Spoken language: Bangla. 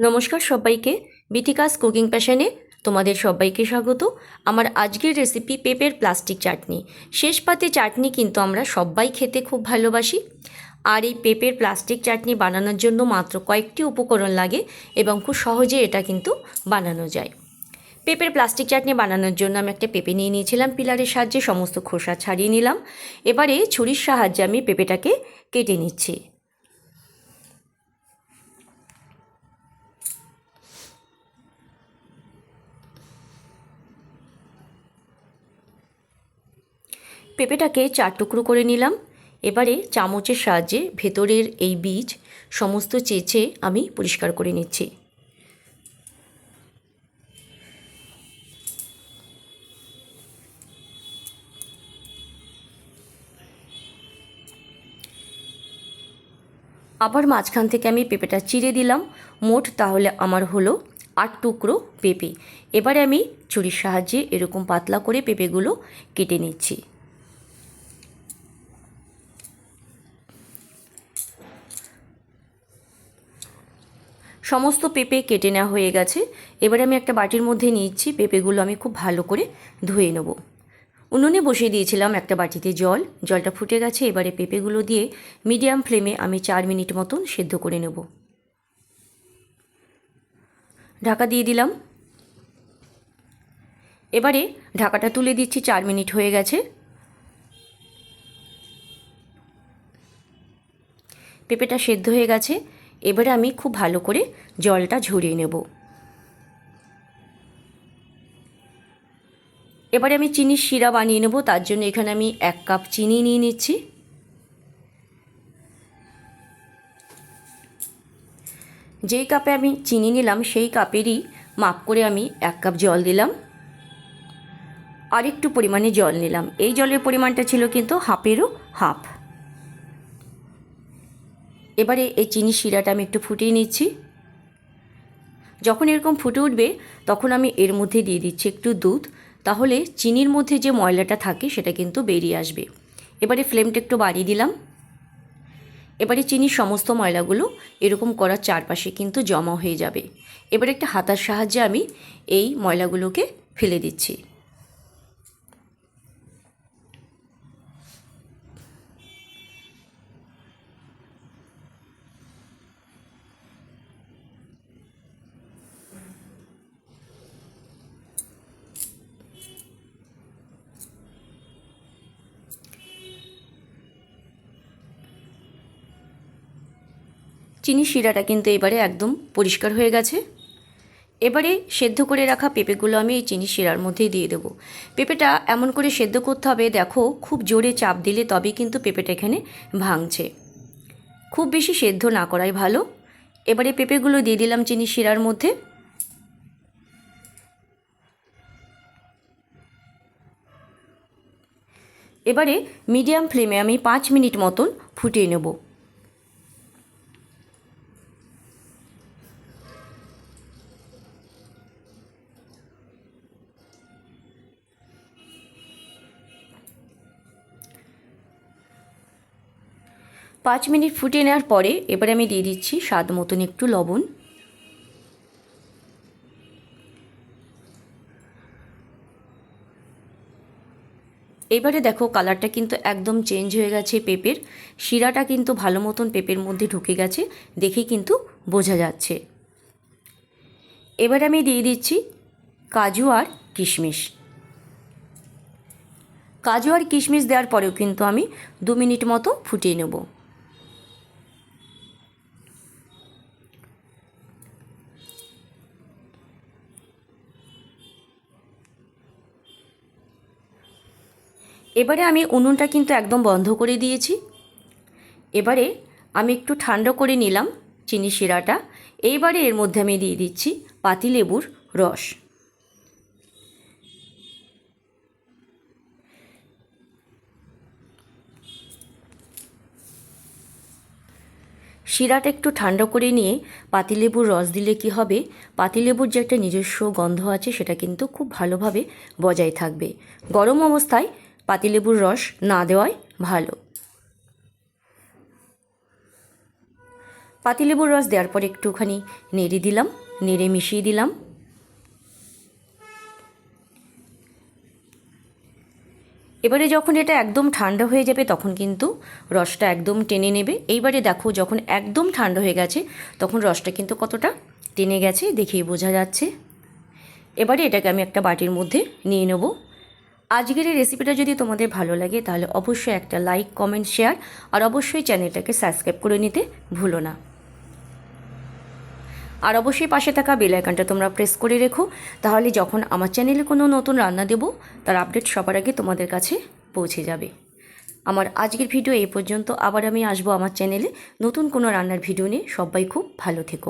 নমস্কার সবাইকে। বিথিকাস কুকিং প্যাশনে তোমাদের সবাইকে স্বাগত। আমার আজকের রেসিপি পেঁপের প্লাস্টিক চাটনি। শেষ পাতে চাটনি কিন্তু আমরা সবাই খেতে খুব ভালোবাসি। আর এই পেঁপের প্লাস্টিক চাটনি বানানোর জন্য মাত্র কয়েকটি উপকরণ লাগে এবং খুব সহজে এটা কিন্তু বানানো যায়। পেঁপের প্লাস্টিক চাটনি বানানোর জন্য আমি একটা পেঁপে নিয়ে নিয়েছিলাম, পিলারের সাহায্যে সমস্ত খোসা ছাড়িয়ে নিলাম। এবারে ছুরির সাহায্যে আমি পেঁপেটাকে কেটে নিচ্ছি। পেঁপেটাকে চার টুকরো করে নিলাম। এবারে চামচের সাহায্যে ভেতরের এই বীজ সমস্ত চেঁচে আমি পরিষ্কার করে নিচ্ছি। আবার মাঝখান থেকে আমি পেঁপেটা চিড়ে দিলাম। মোট তাহলে আমার হলো আট টুকরো পেঁপে। এবারে আমি ছুরির সাহায্যে এরকম পাতলা করে পেঁপেগুলো কেটে নিচ্ছি। সমস্ত পেঁপে কেটে নেওয়া হয়ে গেছে। এবারে আমি একটা বাটির মধ্যে নিচ্ছি, পেঁপেগুলো আমি খুব ভালো করে ধুয়ে নেব। উনুনে বসিয়ে দিয়েছিলাম একটা বাটিতে জল। জলটা ফুটে গেছে, এবারে পেঁপেগুলো দিয়ে মিডিয়াম ফ্লেমে আমি চার মিনিট মতন সেদ্ধ করে নেব। ঢাকা দিয়ে দিলাম। এবারে ঢাকাটা তুলে দিচ্ছি, চার মিনিট হয়ে গেছে। পেঁপেটা সেদ্ধ হয়ে গেছে। এবারে আমি খুব ভালো করে জলটা ঝরিয়ে নেব। এবারে আমি চিনির শিরা বানিয়ে নেব, তার জন্য এখানে আমি এক কাপ চিনি নিয়ে নিচ্ছি। যেই কাপে আমি চিনি নিলাম, সেই কাপেরই মাপ করে আমি এক কাপ জল দিলাম। আর একটু পরিমাণে জল নিলাম। এই জলের পরিমাণটা ছিল কিন্তু হাফেরও হাফ। এবারে এই চিনি শিরাটা আমি একটু ফুটিয়ে নিচ্ছি। যখন এরকম ফুটে উঠবে, তখন আমি এর মধ্যে দিয়ে দিচ্ছি একটু দুধ। তাহলে চিনির মধ্যে যে ময়লাটা থাকে, সেটা কিন্তু বেরিয়ে আসবে। এবারে ফ্লেমটা একটু বাড়িয়ে দিলাম। এবারে চিনির সমস্ত ময়লাগুলো এরকম করার চারপাশে কিন্তু জমা হয়ে যাবে। এবারে একটা হাতার সাহায্যে আমি এই ময়লাগুলোকে ফেলে দিচ্ছি। চিনি শিরাটা কিন্তু এবারে একদম পরিষ্কার হয়ে গেছে। এবারে সেদ্ধ করে রাখা পেঁপেগুলো আমি এই চিনি শিরার মধ্যেই দিয়ে দেবো। পেঁপেটা এমন করে সেদ্ধ করতে হবে, দেখো খুব জোরে চাপ দিলে তবেই কিন্তু পেঁপেটা এখানে ভাঙছে। খুব বেশি সেদ্ধ না করাই ভালো। এবারে পেঁপেগুলো দিয়ে দিলাম চিনি শিরার মধ্যে। এবারে মিডিয়াম ফ্লেমে আমি পাঁচ মিনিট মতন ফুটিয়ে নেব। পাঁচ মিনিট ফুটিয়ে নেওয়ার পরে এবারে আমি দিয়ে দিচ্ছি স্বাদ মতন একটু লবণ। এবারে দেখো কালারটা কিন্তু একদম চেঞ্জ হয়ে গেছে পেঁপের। শিরাটা কিন্তু ভালো মতন পেঁপের মধ্যে ঢুকে গেছে, দেখেই কিন্তু বোঝা যাচ্ছে। এবার আমি দিয়ে দিচ্ছি কাজু আর কিশমিশ। কাজু আর কিশমিশ দেওয়ার পরেও কিন্তু আমি দু মিনিট মতো ফুটিয়ে নেব। এবারে আমি উনুনটা কিন্তু একদম বন্ধ করে দিয়েছি। এবারে আমি একটু ঠান্ডা করে নিলাম চিনি শিরাটা। এইবারে এর মধ্যে আমি দিয়ে দিচ্ছি পাতিলেবুর রস। শিরাটা একটু ঠান্ডা করে নিয়ে পাতিলেবুর রস দিলে কি হবে? পাতিলেবুর যে একটা নিজস্ব গন্ধ আছে, সেটা কিন্তু খুব ভালোভাবে বজায় থাকবে। গরম অবস্থায় পাতিলেবুর রস না দেওয়াই ভালো। পাতিলেবুর রস দেওয়ার পর একটুখানি নেড়ে দিলাম, নেড়ে মিশিয়ে দিলাম। এবারে যখন এটা একদম ঠান্ডা হয়ে যাবে তখন কিন্তু রসটা একদম টেনে নেবে। এইবারে দেখো যখন একদম ঠান্ডা হয়ে গেছে তখন রসটা কিন্তু কতটা টেনে গেছে দেখেই বোঝা যাচ্ছে। এবারে এটাকে আমি একটা বাটির মধ্যে নিয়ে নেব। আজকের এই রেসিপিটা যদি তোমাদের ভালো লাগে, তাহলে অবশ্যই একটা লাইক কমেন্ট শেয়ার আর অবশ্যই চ্যানেলটাকে সাবস্ক্রাইব করে নিতে ভুলো না। আর অবশ্যই পাশে থাকা বেল আইকনটা তোমরা প্রেস করে রেখো, তাহলে যখন আমার চ্যানেলে কোনো নতুন রান্না দেবো, তার আপডেট সবার আগে তোমাদের কাছে পৌঁছে যাবে। আমার আজকের ভিডিও এই পর্যন্ত। আবার আমি আসব আমার চ্যানেলে নতুন কোনো রান্নার ভিডিও নিয়ে। সবাই খুব ভালো থেকো।